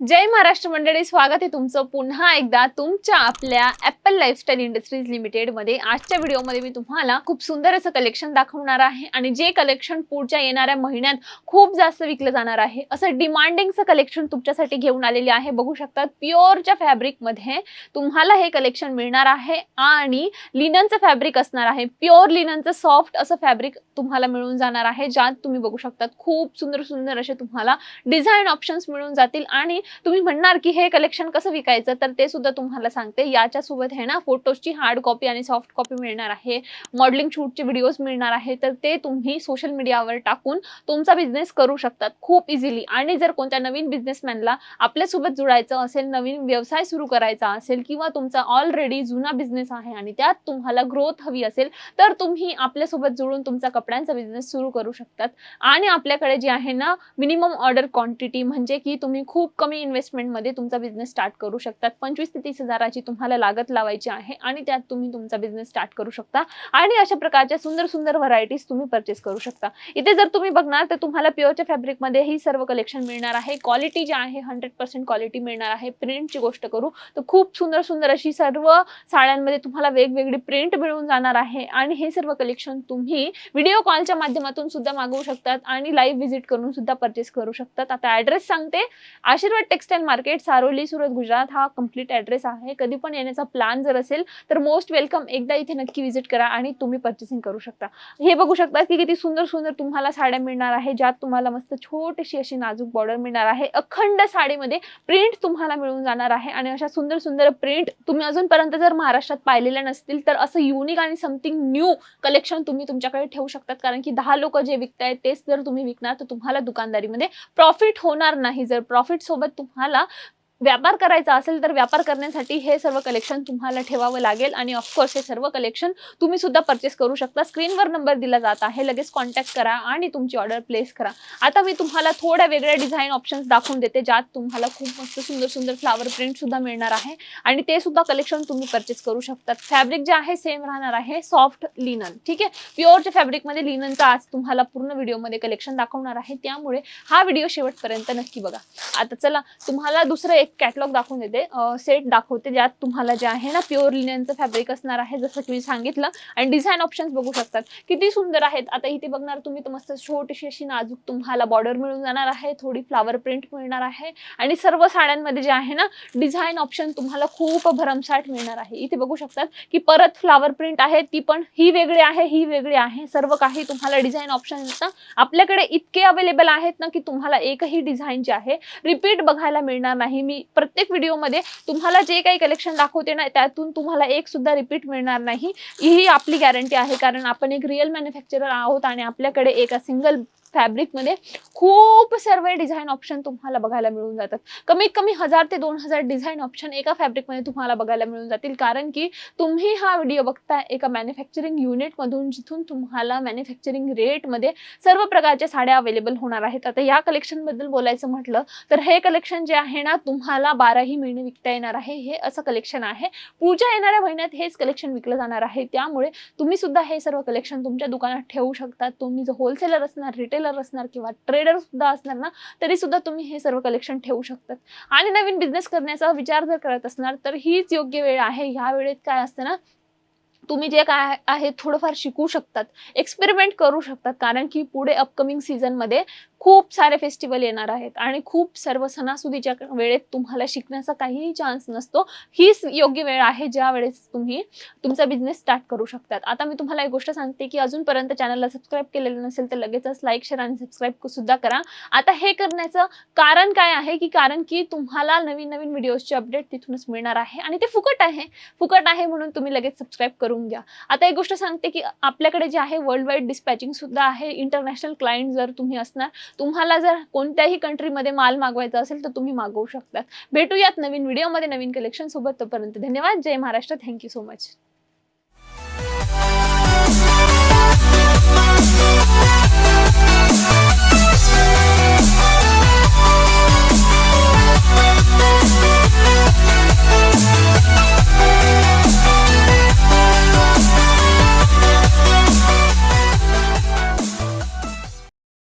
जय महाराष्ट्र मंडळी स्वागत आहे तुमचं पुन्हा एकदा तुमच्या आपल्या ऍपल लाईफस्टाईल इंडस्ट्रीज लिमिटेडमध्ये. आजच्या व्हिडिओमध्ये मी तुम्हाला खूप सुंदर असं कलेक्शन दाखवणार आहे आणि जे कलेक्शन पुढच्या येणाऱ्या महिन्यात खूप जास्त विकलं जाणार आहे असं डिमांडिंगचं कलेक्शन तुमच्यासाठी घेऊन आलेले आहे. बघू शकतात प्युअरच्या फॅब्रिकमध्ये तुम्हाला हे कलेक्शन मिळणार आहे आणि लिननचं फॅब्रिक असणार आहे. प्युअर लिननचं सॉफ्ट असं फॅब्रिक तुम्हाला मिळून जाणार आहे ज्यात तुम्ही बघू शकतात खूप सुंदर सुंदर असे तुम्हाला डिझाईन ऑप्शन्स मिळून जातील आणि तुम्ही म्हणणार की हे कलेक्शन कसं विकायचं? तर ते सुद्धा तुम्हाला सांगते. याच्या सोबत आहे ना फोटोजची हार्ड कॉपी आणि सॉफ्ट कॉपी मिळणार आहे. मॉडेलिंग शूटचे व्हिडिओज मिळणार आहे. तर ते तुम्ही सोशल मीडियावर टाकून तुमचा बिझनेस करू शकतात खूप इझिली आणि जर कोणत्या नवीन बिझनेसमॅनला आपल्यासोबत जुळायचं असेल नवीन व्यवसाय सुरू करायचा असेल किंवा तुमचा ऑलरेडी जुना बिझनेस आहे आणि त्यात तुम्हाला ग्रोथ हवी असेल तर तुम्ही आपल्यासोबत जुळून तुमचा कपड्यांचा बिझनेस सुरू करू शकतात. आणि आपल्याकडे जे आहे ना मिनिमम ऑर्डर क्वांटिटी म्हणजे की तुम्ही खूप कमी इन्व्हेस्टमेंटमध्ये तुमचा बिझनेस स्टार्ट करू शकतात पंचवीस ते तीस हजाराची तुम्हाला लागत लावायची आहे आणि त्यात तुम्ही तुमचा बिझनेस स्टार्ट करू शकता. आणि अशा प्रकारच्या सुंदर सुंदर व्हरायटीज तुम्ही परचेस करू शकता. इथे जर तुम्ही बघणार तर तुम्हाला प्युअरच्या फॅब्रिकमध्ये ही सर्व कलेक्शन मिळणार आहे. क्वालिटी जी आहे हंड्रेड पर्सेंट क्वालिटी मिळणार आहे. प्रिंटची गोष्ट करू तर खूप सुंदर सुंदर अशी सर्व साड्यांमध्ये तुम्हाला वेगवेगळी प्रिंट मिळून जाणार आहे. आणि हे सर्व कलेक्शन तुम्ही व्हिडिओ कॉलच्या माध्यमातून सुद्धा मागवू शकतात आणि लाईव्ह व्हिजिट करून सुद्धा परचेस करू शकतात. आता ऍड्रेस सांगते. आशीर्वाद टेक्सटाईल मार्केट सारोली सुरत गुजरात हा कंप्लीट ऍड्रेस आहे. कधी पण येण्याचा प्लॅन जर असेल तर मोस्ट वेलकम एकदा इथे नक्की व्हिजिट करा आणि तुम्ही परचेसिंग करू शकता. हे बघू शकता की किती सुंदर सुंदर तुम्हाला साड्या मिळणार आहे ज्यात तुम्हाला मस्त छोटीशी अशी नाजूक बॉर्डर मिळणार आहे. अखंड साडीमध्ये प्रिंट तुम्हाला मिळून जाणार आहे आणि अशा सुंदर सुंदर प्रिंट तुम्ही अजूनपर्यंत जर महाराष्ट्रात पाहिलेल्या नसतील तर असं युनिक आणि समथिंग न्यू कलेक्शन तुम्ही तुमच्याकडे ठेवू शकतात. कारण की दहा लोक जे विकतायत तेच जर तुम्ही विकणार तर तुम्हाला दुकानदारीमध्ये प्रॉफिट होणार नाही. जर प्रॉफिट सोबत तुम्हाला व्यापार करायचा असेल तर व्यापार करण्यासाठी हे सर्व कलेक्शन तुम्हाला ठेवावं लागेल आणि ऑफकोर्स हे सर्व कलेक्शन तुम्ही सुद्धा परचेस करू शकता. स्क्रीनवर नंबर दिला जात आहे. लगेच कॉन्टॅक्ट करा आणि तुमची ऑर्डर प्लेस करा. आता मी तुम्हाला थोड्या वेगळ्या डिझाईन ऑप्शन्स दाखवून देते ज्यात तुम्हाला खूप मस्त सुंदर सुंदर फ्लावर प्रिंट सुद्धा मिळणार आहे आणि ते सुद्धा कलेक्शन तुम्ही परचेस करू शकतात. फॅब्रिक जे आहे सेम राहणार आहे सॉफ्ट लिनन ठीक आहे? प्युअरच्या फॅब्रिकमध्ये लिननचा आज तुम्हाला पूर्ण व्हिडिओमध्ये कलेक्शन दाखवणार आहे. त्यामुळे हा व्हिडिओ शेवटपर्यंत नक्की बघा. आता चला तुम्हाला दुसरं एक कॅटलॉग दाखवून देते. सेट दाखवते ज्यात तुम्हाला जे आहे ना प्युअर लिननचं फॅब्रिक असणार आहे जसं की मी सांगितलं. आणि डिझाईन ऑप्शन्स बघू शकतात. किती सुंदर आहेत. आता इथे बघणार तुम्ही तर मस्त छोटीशी अशी नाजूक तुम्हाला बॉर्डर मिळून जाणार आहे. थोडी फ्लावर प्रिंट मिळणार आहे. आणि सर्व साड्यांमध्ये जे आहे ना डिझाईन ऑप्शन तुम्हाला खूप भरमसाठ मिळणार आहे. इथे बघू शकतात की परत फ्लावर प्रिंट आहे. ती पण ही वेगळी आहे ही वेगळी आहे. सर्व काही तुम्हाला डिझाईन ऑप्शन आपल्याकडे इतके अवेलेबल आहेत ना की तुम्हाला एकही डिझाईन जे आहे रिपीट बघायला मिळणार नाही. मी प्रत्येक व्हिडिओमध्ये तुम्हाला जे काही कलेक्शन दाखवते ना त्यातून तुम्हाला एक सुद्धा रिपीट मिळणार नाही. ही आपली गॅरंटी आहे. कारण आपण एक रिअल मॅन्युफॅक्चरर आहोत आणि आपल्याकडे एका सिंगल फॅब्रिकमध्ये खूप सर्व डिझाईन ऑप्शन तुम्हाला बघायला मिळून जातात. कमीत कमी हजार ते दोन हजार डिझाईन ऑप्शन एका फॅब्रिकमध्ये तुम्हाला बघायला मिळून जातील. कारण की तुम्ही हा व्हिडिओ बघता एका मॅन्युफॅक्चरिंग युनिटमधून जिथून तुम्हाला मॅन्युफॅक्चरिंग रेटमध्ये सर्व प्रकारच्या साड्या अवेलेबल होणार आहेत. आता या कलेक्शनबद्दल बोलायचं म्हटलं तर हे कलेक्शन जे आहे ना तुम्हाला बाराही महिने विकता येणार आहे. हे असं कलेक्शन आहे. पुढच्या येणाऱ्या महिन्यात हेच कलेक्शन विकलं जाणार आहे. त्यामुळे तुम्ही सुद्धा हे सर्व कलेक्शन तुमच्या दुकानात ठेवू शकता. तुम्ही जो होलसेलर असणार रिटेलर असणार किंवा ट्रेडर सुद्धा असणार ना तरी सुद्धा तुम्ही हे सर्व कलेक्शन ठेवू शकतात. आणि नवीन बिझनेस करण्याचा विचार जर करत असणार तर हीच योग्य वेळ आहे. ह्या वेळेत काय असतं ना तुम्ही जे काय आहे थोडंफार शिकू शकतात. एक्सपेरिमेंट करू शकतात. कारण की पुढे अपकमिंग सीझनमध्ये खूप सारे फेस्टिवल येणार आहेत आणि खूप सर्व सणासुदीच्या वेळेत तुम्हाला शिकण्याचा काहीही चान्स नसतो. हीच योग्य वेळ आहे ज्या वेळेस तुम्ही तुमचा बिझनेस स्टार्ट करू शकतात. आता मी तुम्हाला एक गोष्ट सांगते की अजूनपर्यंत चॅनलला सबस्क्राईब केलेलं नसेल तर लगेचच लाईक शेअर आणि सबस्क्राईब सुद्धा करा. आता हे करण्याचं कारण काय आहे की कारण की तुम्हाला नवीन नवीन व्हिडिओजचे अपडेट तिथूनच मिळणार आहे आणि ते फुकट आहे. फुकट आहे म्हणून तुम्ही लगेच सबस्क्राईब करून घ्या. आता एक गोष्ट सांगते की आपल्याकडे जे आहे वर्ल्ड वाईड डिस्पॅचिंग सुद्धा आहे. इंटरनॅशनल क्लायंट जर तुम्ही असणार तुम्हाला जर कोणत्याही कंट्रीमध्ये माल मागवायचा असेल तर तुम्ही मागवू शकतात. भेटूयात नवीन व्हिडिओमध्ये नवीन कलेक्शन सोबत. तोपर्यंत धन्यवाद. Jai Maharashtra. Thank you so much